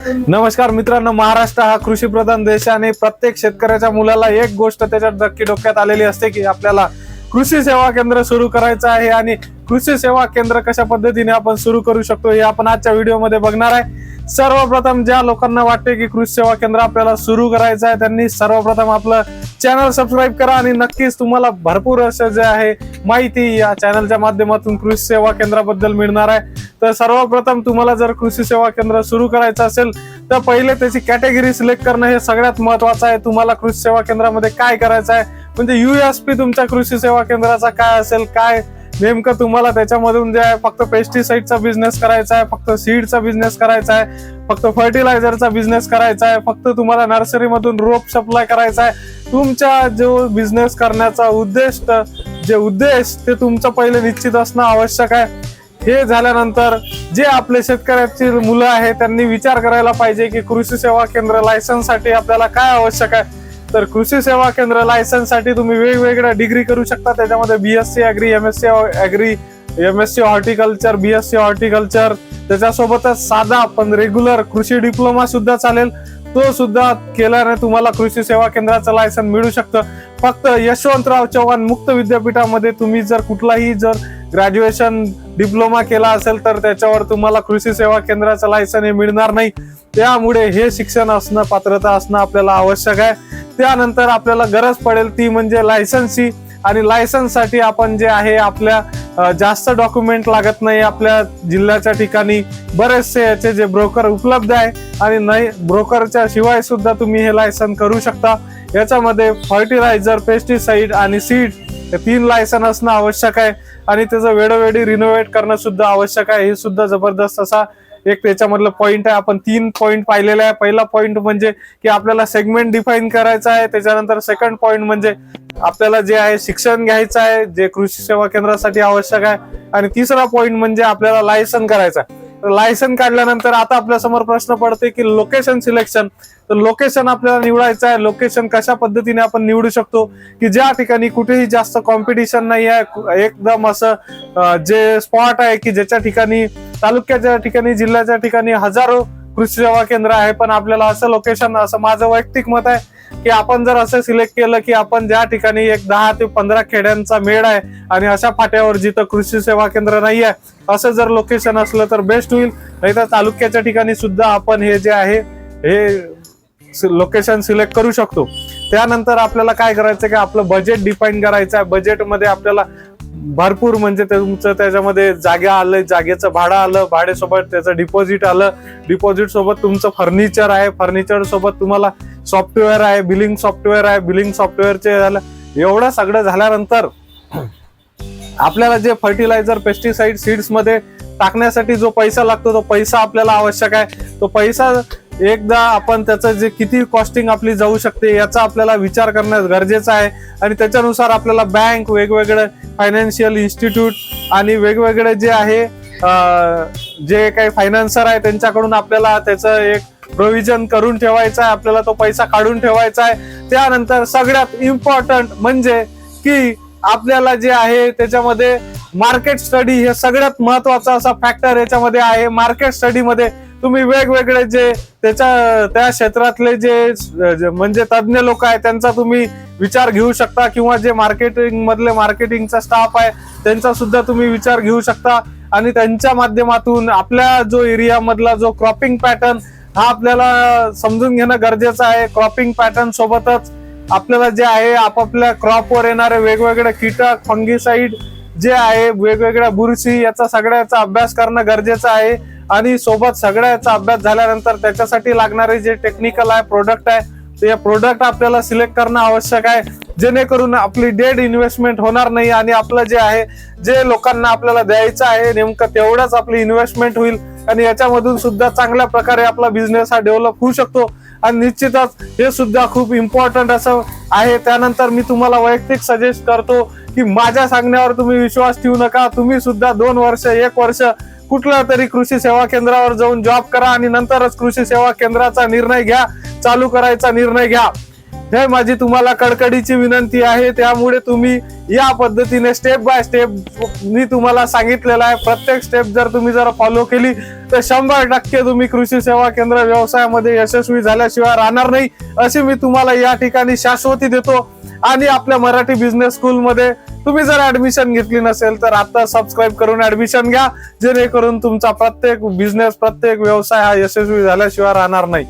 नमस्कार मित्रांनो महाराष्ट्र हा कृषी प्रधान देश आणि प्रत्येक शेतकऱ्याच्या मुलाला एक गोष्ट त्याच्या नक्की डोक्यात आलेली असते की आपल्याला कृषी सेवा केंद्र सुरू करायचं आहे आणि कृषी सेवा केंद्र कशा पद्धतीने आपण सुरू करू शकतो हे आपण आजच्या व्हिडिओमध्ये बघणार आहे. सर्वप्रथम ज्या लोकांना वाटते की कृषी सेवा केंद्र आपल्याला सुरू करायचं आहे त्यांनी सर्वप्रथम आपलं चॅनल सबस्क्राईब करा आणि नक्कीच तुम्हाला भरपूर असं जे आहे माहिती या चॅनलच्या माध्यमातून कृषी सेवा केंद्राबद्दल मिळणार आहे. तर सर्वप्रथम तुम्हाला जर कृषी सेवा केंद्र सुरू करायचं असेल तर पहिले त्याची कॅटेगरी सिलेक्ट करणं हे सगळ्यात महत्वाचं आहे. तुम्हाला कृषी सेवा केंद्रामध्ये काय करायचं आहे? म्हणजे युएसपी तुमच्या कृषी सेवा केंद्राचा काय असेल काय नेमकं तुम्हाला त्याच्यामधून जे आहे फक्त पेस्टिसाइडचा बिझनेस करायचा आहे फक्त सीडचा बिझनेस करायचा आहे फक्त फर्टिलायझरचा बिझनेस करायचा आहे फक्त तुम्हाला नर्सरीमधून रोप सप्लाय करायचा आहे. तुमचा जो बिझनेस करण्याचा उद्देश जे उद्देश ते तुमचं पहिले निश्चित असणं आवश्यक आहे. हे झाल्यानंतर जे आपले शेतकऱ्याची मुलं आहे त्यांनी विचार करायला पाहिजे की कृषी सेवा केंद्र लायसन्ससाठी आपल्याला काय आवश्यक आहे? तर कृषी सेवा केंद्र लायसन्ससाठी तुम्ही वेगवेगळ्या डिग्री करू शकता. त्याच्यामध्ये BSc agri M S C agri M S C horticulture BSc horticulture त्याच्यासोबतच साधा पण रेग्युलर कृषी डिप्लोमा सुद्धा चालेल. तो सुद्धा केल्याने तुम्हाला कृषी सेवा केंद्राचं लायसन मिळू शकतं. फक्त यशवंतराव चव्हाण मुक्त विद्यापीठामध्ये तुम्ही जर कुठलाही जर ग्रॅज्युएशन डिप्लोमा केला असेल तर त्याच्यावर तुम्हाला कृषी सेवा केंद्राचं लायसन हे मिळणार नाही. त्यामुळे हे शिक्षण असणं पात्रता असणं आपल्याला आवश्यक आहे. त्यानंतर आपल्याला गरज पडेल ती म्हणजे लायसन्सची आणि लायसन्ससाठी आपण जे आहे आपल्या जास्त डॉक्युमेंट लागत नाही आपल्या जिल्ह्याच्या ठिकाणी. बरेचसे याचे जे ब्रोकर उपलब्ध आहे आणि नाही ब्रोकरच्या शिवाय सुद्धा तुम्ही हे लायसन करू शकता. याच्यामध्ये फर्टिलायझर पेस्टिसाइड आणि सीड हे तीन लायसन असणं आवश्यक आहे. आणि त्याचं वेळोवेळी रिनोव्हेट करणं सुद्धा आवश्यक आहे. हे सुद्धा जबरदस्त असा एक त्याच्यामधलं पॉईंट आहे. आपण तीन पॉईंट पाहिलेले आहे. पहिला पॉईंट म्हणजे की आपल्याला सेगमेंट डिफाईन करायचा आहे. त्याच्यानंतर सेकंड पॉईंट म्हणजे आपल्याला जे आहे शिक्षण घ्यायचं आहे जे कृषी सेवा केंद्रासाठी आवश्यक आहे. आणि तिसरा पॉईंट म्हणजे आपल्याला लायसन करायचा आहे. लायसन काढल्यानंतर आता आपल्यासमोर प्रश्न पडते की लोकेशन सिलेक्शन तर लोकेशन आपल्याला निवडायचं आहे. लोकेशन कशा पद्धतीने आपण निवडू शकतो? की ज्या ठिकाणी कुठेही जास्त कॉम्पिटिशन नाही आहे एकदम असं जे स्पॉट आहे की ज्याच्या ठिकाणी तालुक्याच्या ठिकाणी जिल्ह्याच्या ठिकाणी हजारो कृषी सेवा केंद्र आहे. पण आपल्याला असं लोकेशन असं माझं वैयक्तिक मत आहे की आपण जर असं सिलेक्ट केलं की आपण ज्या ठिकाणी एक दहा ते पंधरा खेड्यांचा मेळ आहे आणि अशा फाट्यावर जिथं कृषी सेवा केंद्र नाही आहे असं जर लोकेशन असलं तर बेस्ट होईल. नाही तर तालुक्याच्या ठिकाणी सुद्धा आपण हे जे आहे हे लोकेशन सिलेक्ट करू शकतो. त्यानंतर आपल्याला काय करायचं की आपलं बजेट डिफाईन करायचं आहे. बजेटमध्ये आपल्याला भरपूर म्हणजे तुमचं त्याच्यामध्ये जागा आलं जागेचं भाडं आलं भाडेसोबत त्याचं डिपॉझिट आलं. डिपॉझिट सोबत तुमचं फर्निचर आहे. फर्निचर सोबत तुम्हाला सॉफ्टवेअर आहे बिलिंग सॉफ्टवेअर आहे बिलिंग सॉफ्टवेअरचे झालं एवढं सगळं झाल्यानंतर आपल्याला जे फर्टिलायझर पेस्टिसाइड सीड्समध्ये टाकण्यासाठी जो पैसा लागतो तो पैसा आपल्याला आवश्यक आहे. तो पैसा एकदा आपण त्याचं जे किती कॉस्टिंग आपली जाऊ शकते याचा आपल्याला विचार करणं गरजेचं आहे. आणि त्याच्यानुसार आपल्याला बँक वेगवेगळे फायनान्शियल इन्स्टिट्यूट आणि वेगवेगळे जे आहे जे काही फायनान्सर आहे त्यांच्याकडून आपल्याला त्याचं एक प्रोव्हिजन करून ठेवायचं आहे आपल्याला तो पैसा काढून ठेवायचा आहे. त्यानंतर सगळ्यात इम्पॉर्टंट म्हणजे की आपल्याला जे आहे त्याच्यामध्ये मार्केट स्टडी हे सगळ्यात महत्त्वाचा असा फॅक्टर याच्यामध्ये आहे. मार्केट स्टडीमध्ये तुम्ही वेगवेगळे जे त्याच्या त्या क्षेत्रातले जे म्हणजे तज्ज्ञ लोक आहेत त्यांचा तुम्ही विचार घेऊ शकता किंवा जे मार्केटिंग मधले मार्केटिंगचा स्टाफ आहे त्यांचा सुद्धा तुम्ही विचार घेऊ शकता. आणि त्यांच्या माध्यमातून आपल्या जो एरिया मधला जो क्रॉपिंग पॅटर्न हा आपल्याला समजून घेणं गरजेचं आहे. क्रॉपिंग पॅटर्न सोबतच आपल्याला जे आहे आपापल्या क्रॉपवर येणारे वेगवेगळे कीटक फंगीसाईड जे आहे वेगवेगळ्या बुरशी याचा सगळ्याचा अभ्यास करणं गरजेचं आहे. आणि सोबत सगळ्याचा अभ्यास झाल्यानंतर त्याच्यासाठी लागणारे जे टेक्निकल आहे प्रोडक्ट आहे ते प्रोडक्ट आपल्याला सिलेक्ट करणं आवश्यक आहे. जेणेकरून आपली डेड इन्व्हेस्टमेंट होणार नाही आणि आपलं जे आहे जे लोकांना आपल्याला द्यायचं आहे नेमकं तेवढंच आपली इन्व्हेस्टमेंट होईल आणि याच्यामधून सुद्धा चांगल्या प्रकारे आपला बिझनेस हा डेव्हलप होऊ शकतो. आणि निश्चितच हे सुद्धा खूप इम्पॉर्टंट असं आहे. त्यानंतर मी तुम्हाला वैयक्तिक सजेस्ट करतो की माझ्या सांगण्यावर तुम्ही विश्वास ठेवू नका. तुम्ही सुद्धा दोन वर्ष एक वर्ष कुठल्या तरी कृषी सेवा केंद्रावर जाऊन जॉब करा आणि नंतरच कृषी सेवा केंद्राचा निर्णय घ्या चालू करायचा निर्णय घ्या. हे माझी तुम्हाला कडकडीची विनंती आहे. त्यामुळे तुम्ही या पद्धतीने स्टेप बाय स्टेप मी तुम्हाला सांगितलेलं आहे. प्रत्येक स्टेप जर तुम्ही जर फॉलो केली तर शंभर टक्के तुम्ही कृषी सेवा केंद्र व्यवसायामध्ये यशस्वी झाल्याशिवाय राहणार नाही. अशी मी तुम्हाला या ठिकाणी शाश्वती देतो. आणि आपल्या मराठी बिझनेस स्कूलमध्ये तुम्ही जर ऍडमिशन घेतली नसेल तर आता सबस्क्राईब करून ऍडमिशन घ्या जेणेकरून तुमचा प्रत्येक बिझनेस प्रत्येक व्यवसाय हा यशस्वी झाल्याशिवाय राहणार नाही.